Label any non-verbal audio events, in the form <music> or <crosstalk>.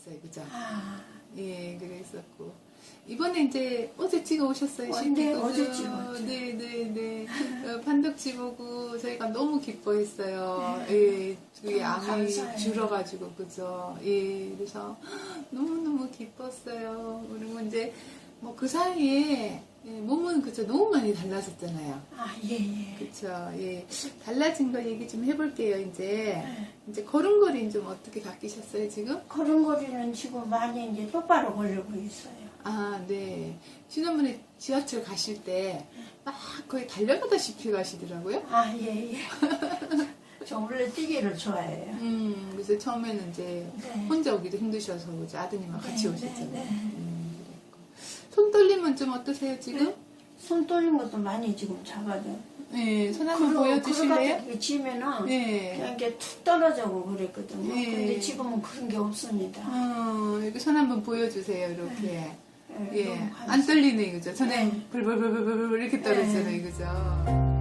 있었어요. 그죠? 아, 예, 그랬었고. 이번에 이제 어제 찍어 오셨어요, 어, 네. 어제 찍었죠. 네, 네, 네. 어, 판독지 보고 저희가 너무 기뻐했어요. 예, 그게 네. 너무 암이 감사해요. 줄어가지고, 그죠? 예, 그래서 <gasps> 너무너무 기뻤어요. 그리고 이제 뭐 그 사이에 예, 몸은 그죠? 너무 많이 달라졌잖아요. 아, 예, 예. 그쵸. 예. 달라진 거 얘기 좀 해볼게요, 이제. 네. 이제 걸음걸이는 좀 어떻게 바뀌셨어요, 지금? 걸음걸이는 지금 많이 이제 똑바로 걸리고 있어요. 아, 네. 지난번에 지하철 가실 때 막 거의 달려가다시피 가시더라고요. 아, 예, 예. <laughs> 저 원래 뛰기를 좋아해요. 음, 그래서 처음에는 이제 네. 혼자 오기도 힘드셔서 이제 아드님과 같이 네, 오셨잖아요. 네, 좀 어떠세요, 지금? 손 떨린 것도 많이 지금 잡아줘. 네, 손 한번 보여주실래요? 지면은 네. 그냥 이게 툭 떨어져고 그랬거든요. 네. 근데 지금은 그런 게 없습니다. 어, 이렇게 손 한번 보여주세요, 이렇게. 네, 예, 너무 안 떨리네, 그죠? 전에 네. 불불불불불 이렇게 떨어지잖아요, 그죠?